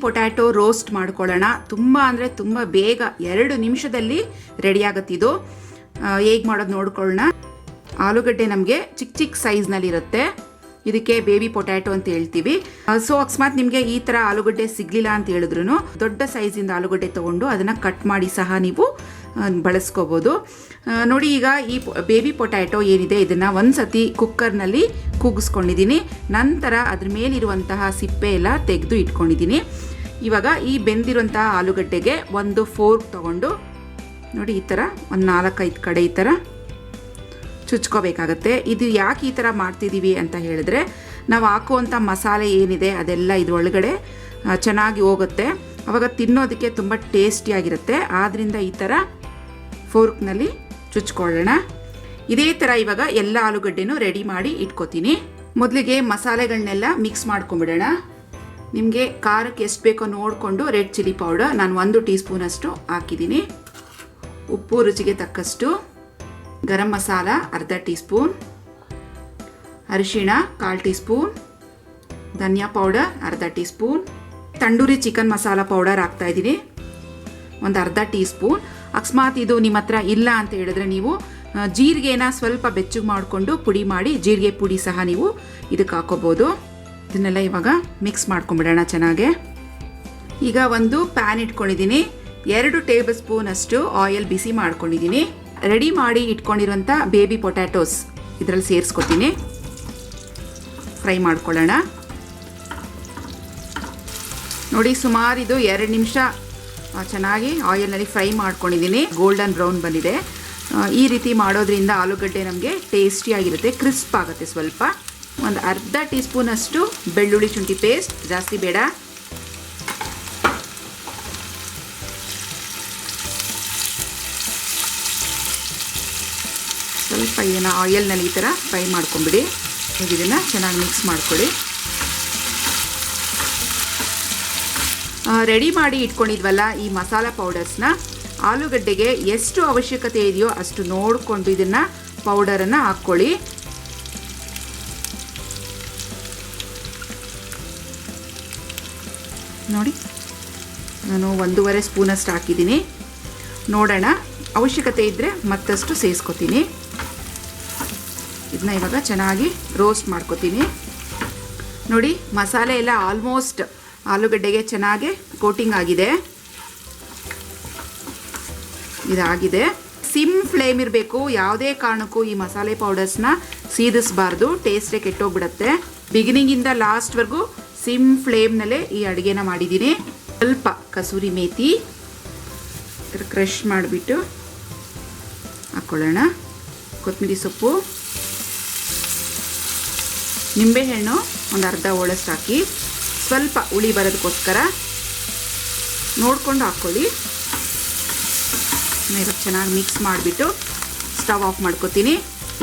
Potato roast ಮಾಡ್ಕೊಳ್ಳೋಣ. ತುಂಬ ಅಂದರೆ ತುಂಬ ಬೇಗ ಎರಡು ನಿಮಿಷದಲ್ಲಿ ರೆಡಿ ಆಗುತ್ತಿದು ಹೇಗೆ ಮಾಡೋದು ನೋಡ್ಕೊಳ್ಳೋಣ. ಆಲೂಗಡ್ಡೆ ನಮಗೆ ಚಿಕ್ಕ ಚಿಕ್ಕ ಸೈಜ್ನಲ್ಲಿರುತ್ತೆ ಇದಕ್ಕೆ ಬೇಬಿ ಪೊಟ್ಯಾಟೊ ಅಂತ ಹೇಳ್ತೀವಿ. ಸೊ, ಅಕಸ್ಮಾತ್ ನಿಮಗೆ ಈ ಥರ ಆಲೂಗಡ್ಡೆ ಸಿಗಲಿಲ್ಲ ಅಂತ ಹೇಳಿದ್ರು ದೊಡ್ಡ ಸೈಜಿಂದ ಆಲೂಗಡ್ಡೆ ತೊಗೊಂಡು ಅದನ್ನು ಕಟ್ ಮಾಡಿ ಸಹ ನೀವು ಬಳಸ್ಕೋಬೋದು. ನೋಡಿ ಈಗ ಈ ಬೇಬಿ ಪೊಟ್ಯಾಟೊ ಏನಿದೆ, ಇದನ್ನು ಒಂದು ಸತಿ ಕುಕ್ಕರ್ನಲ್ಲಿ ಕೂಗಿಸ್ಕೊಂಡಿದ್ದೀನಿ. ನಂತರ ಅದ್ರ ಮೇಲಿರುವಂತಹ ಸಿಪ್ಪೆ ಎಲ್ಲ ತೆಗೆದು ಇಟ್ಕೊಂಡಿದ್ದೀನಿ. ಇವಾಗ ಈ ಬೆಂದಿರುವಂತಹ ಆಲೂಗಡ್ಡೆಗೆ ಒಂದು ಫೋರ್ಕ್ ತಗೊಂಡು, ನೋಡಿ ಈ ಥರ ಒಂದು ನಾಲ್ಕೈದು ಕಡೆ ಈ ಥರ ಚುಚ್ಕೋಬೇಕಾಗತ್ತೆ. ಇದು ಯಾಕೆ ಈ ಥರ ಮಾಡ್ತಿದ್ದೀವಿ ಅಂತ ಹೇಳಿದ್ರೆ, ನಾವು ಹಾಕುವಂಥ ಮಸಾಲೆ ಏನಿದೆ, ಅದೆಲ್ಲ ಇದ್ರೊಳಗಡೆ ಚೆನ್ನಾಗಿ ಹೋಗುತ್ತೆ. ಅವಾಗ ತಿನ್ನೋದಕ್ಕೆ ತುಂಬ ಟೇಸ್ಟಿಯಾಗಿರುತ್ತೆ ಆದ್ದರಿಂದ ಈ ಥರ ಫೋರ್ಕ್ನಲ್ಲಿ ಚುಚ್ಕೊಳ್ಳೋಣ. ಇದೇ ಥರ ಇವಾಗ ಎಲ್ಲ ಆಲೂಗಡ್ಡೆನೂ ರೆಡಿ ಮಾಡಿ ಇಟ್ಕೋತೀನಿ. ಮೊದಲಿಗೆ ಮಸಾಲೆಗಳನ್ನೆಲ್ಲ ಮಿಕ್ಸ್ ಮಾಡ್ಕೊಂಬಿಡೋಣ. ನಿಮಗೆ ಖಾರಕ್ಕೆ ಎಷ್ಟು ಬೇಕೋ ನೋಡಿಕೊಂಡು ರೆಡ್ ಚಿಲ್ಲಿ ಪೌಡರ್ ನಾನು ಒಂದು ಟೀ ಸ್ಪೂನಷ್ಟು ಹಾಕಿದ್ದೀನಿ. ಉಪ್ಪು ರುಚಿಗೆ ತಕ್ಕಷ್ಟು ಗರಂ ಮಸಾಲ ಅರ್ಧ ಟೀ ಸ್ಪೂನ್ ಅರಿಶಿಣ ಕಾಲು ಟೀ ಸ್ಪೂನ್ ಧನಿಯಾ ಪೌಡರ್ ಅರ್ಧ teaspoon tandoori chicken masala powder ಹಾಕ್ತಾಯಿದ್ದೀನಿ ಒಂದು ಅರ್ಧ ಟೀ ಸ್ಪೂನ್ ಅಕಸ್ಮಾತ್ ಇದು ನಿಮ್ಮ ಹತ್ರ ಇಲ್ಲ ಅಂತ ಹೇಳಿದ್ರೆ ನೀವು ಜೀರಿಗೆನ ಸ್ವಲ್ಪ ಬೆಚ್ಚಗೆ ಮಾಡಿಕೊಂಡು ಪುಡಿ ಮಾಡಿ, ಜೀರಿಗೆ ಪುಡಿ ಸಹ ನೀವು ಇದಕ್ಕೆ ಹಾಕೋಬೋದು. ಇದನ್ನೆಲ್ಲ ಇವಾಗ ಮಿಕ್ಸ್ ಮಾಡ್ಕೊಂಬಿಡೋಣ ಚೆನ್ನಾಗೆ. ಈಗ ಒಂದು ಪ್ಯಾನ್ ಇಟ್ಕೊಂಡಿದ್ದೀನಿ. ಎರಡು ಟೇಬಲ್ ಸ್ಪೂನ್ ಅಷ್ಟು ಆಯಿಲ್ ಬಿಸಿ ಮಾಡ್ಕೊಂಡಿದ್ದೀನಿ. ರೆಡಿ ಮಾಡಿ ಇಟ್ಕೊಂಡಿರುವಂಥ ಬೇಬಿ ಪೊಟ್ಯಾಟೋಸ್ ಇದರಲ್ಲಿ ಸೇರಿಸ್ಕೊತೀನಿ. ಫ್ರೈ ಮಾಡ್ಕೊಳ್ಳೋಣ. ನೋಡಿ ಸುಮಾರು ಇದು ಎರಡು ನಿಮಿಷ ಚೆನ್ನಾಗಿ ಆಯಿಲ್ನಲ್ಲಿ ಫ್ರೈ ಮಾಡ್ಕೊಂಡಿದ್ದೀನಿ. ಗೋಲ್ಡನ್ ಬ್ರೌನ್ ಬಂದಿದೆ. ಈ ರೀತಿ ಮಾಡೋದ್ರಿಂದ ಆಲೂಗಡ್ಡೆ ನಮಗೆ ಟೇಸ್ಟಿಯಾಗಿರುತ್ತೆ ಕ್ರಿಸ್ಪ್ ಆಗುತ್ತೆ ಸ್ವಲ್ಪ. ಒಂದು ಅರ್ಧ ಟೀ ಸ್ಪೂನಷ್ಟು ಬೆಳ್ಳುಳ್ಳಿ ಶುಂಠಿ ಪೇಸ್ಟ್ ಜಾಸ್ತಿ ಬೇಡ. ಸ್ವಲ್ಪ ಏನೋ ಆಯಿಲ್ನಲ್ಲಿ ಈ ಥರ ಫ್ರೈ ಮಾಡ್ಕೊಂಬಿಡಿ. ಇದನ್ನು ಚೆನ್ನಾಗಿ ಮಿಕ್ಸ್ ಮಾಡ್ಕೊಳ್ಳಿ ರೆಡಿ ಮಾಡಿ ಇಟ್ಕೊಂಡಿದ್ವಲ್ಲ ಈ ಮಸಾಲ ಪೌಡರ್ಸ್ನ ಆಲೂಗಡ್ಡೆಗೆ ಎಷ್ಟು ಅವಶ್ಯಕತೆ ಇದೆಯೋ ಅಷ್ಟು ನೋಡಿಕೊಂಡು ಇದನ್ನು ಪೌಡರನ್ನು ಹಾಕ್ಕೊಳ್ಳಿ. ನೋಡಿ, ನಾನು ಒಂದೂವರೆ ಸ್ಪೂನಷ್ಟು ಹಾಕಿದ್ದೀನಿ. ನೋಡೋಣ, ಅವಶ್ಯಕತೆ ಇದ್ದರೆ ಮತ್ತಷ್ಟು ಸೇರಿಸ್ಕೊತೀನಿ ಇದನ್ನ ಇವಾಗ ಚೆನ್ನಾಗಿ ರೋಸ್ಟ್ ಮಾಡ್ಕೊತೀನಿ. ನೋಡಿ, ಮಸಾಲೆ ಎಲ್ಲ ಆಲ್ಮೋಸ್ಟ್ ಆಲೂಗಡ್ಡೆಗೆ ಚೆನ್ನಾಗಿ ಕೋಟಿಂಗ್ ಆಗಿದೆ. ಇದಾಗಿದೆ. ಸಿಮ್ ಫ್ಲೇಮ್ ಇರಬೇಕು, ಯಾವುದೇ ಕಾರಣಕ್ಕೂ ಈ ಮಸಾಲೆ ಪೌಡರ್ಸ್ನ ಸೀದಿಸಬಾರ್ದು, ಟೇಸ್ಟೇ ಕೆಟ್ಟೋಗ್ಬಿಡತ್ತೆ. ಬಿಗಿನಿಂಗಿಂದ ಲಾಸ್ಟ್ವರೆಗೂ ಸಿಮ್ ಫ್ಲೇಮ್ನಲ್ಲೇ ಈ ಅಡುಗೆನ ಮಾಡಿದ್ದೀನಿ. ಸ್ವಲ್ಪ ಕಸೂರಿ ಮೇಥಿ ಕ್ರಷ್ ಮಾಡಿಬಿಟ್ಟು ಹಾಕ್ಕೊಳ್ಳೋಣ ಕೊತ್ತಂಬರಿ ಸೊಪ್ಪು, ನಿಂಬೆಹಣ್ಣು, ಒಂದು ಅರ್ಧ ಹೋಳಷ್ಟು ಹಾಕಿ. ಸ್ವಲ್ಪ ಹುಳಿ ಬರೋದಕ್ಕೋಸ್ಕರ ನೋಡಿಕೊಂಡು ಹಾಕ್ಕೊಳ್ಳಿ. ಇವಾಗ ಚೆನ್ನಾಗಿ ಮಿಕ್ಸ್ ಮಾಡಿಬಿಟ್ಟು ಸ್ಟವ್ ಆಫ್ ಮಾಡ್ಕೊತೀನಿ.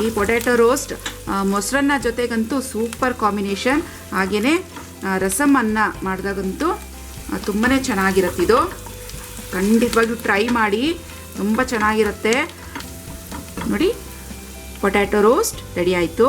ಈ ಪೊಟ್ಯಾಟೊ ರೋಸ್ಟ್ ಮೊಸರನ್ನ ಜೊತೆಗಂತೂ ಸೂಪರ್ ಕಾಂಬಿನೇಷನ್ ಹಾಗೆಯೇ ರಸಮ್ ಅನ್ನ ಮಾಡಿದಾಗಂತೂ ತುಂಬಾ ಚೆನ್ನಾಗಿರುತ್ತೆ ಇದು. ಖಂಡಿತವಾಗಿಯೂ ಟ್ರೈ ಮಾಡಿ, ತುಂಬ ಚೆನ್ನಾಗಿರುತ್ತೆ. ನೋಡಿ ಪೊಟ್ಯಾಟೊ ರೋಸ್ಟ್ ರೆಡಿ ಆಯಿತು.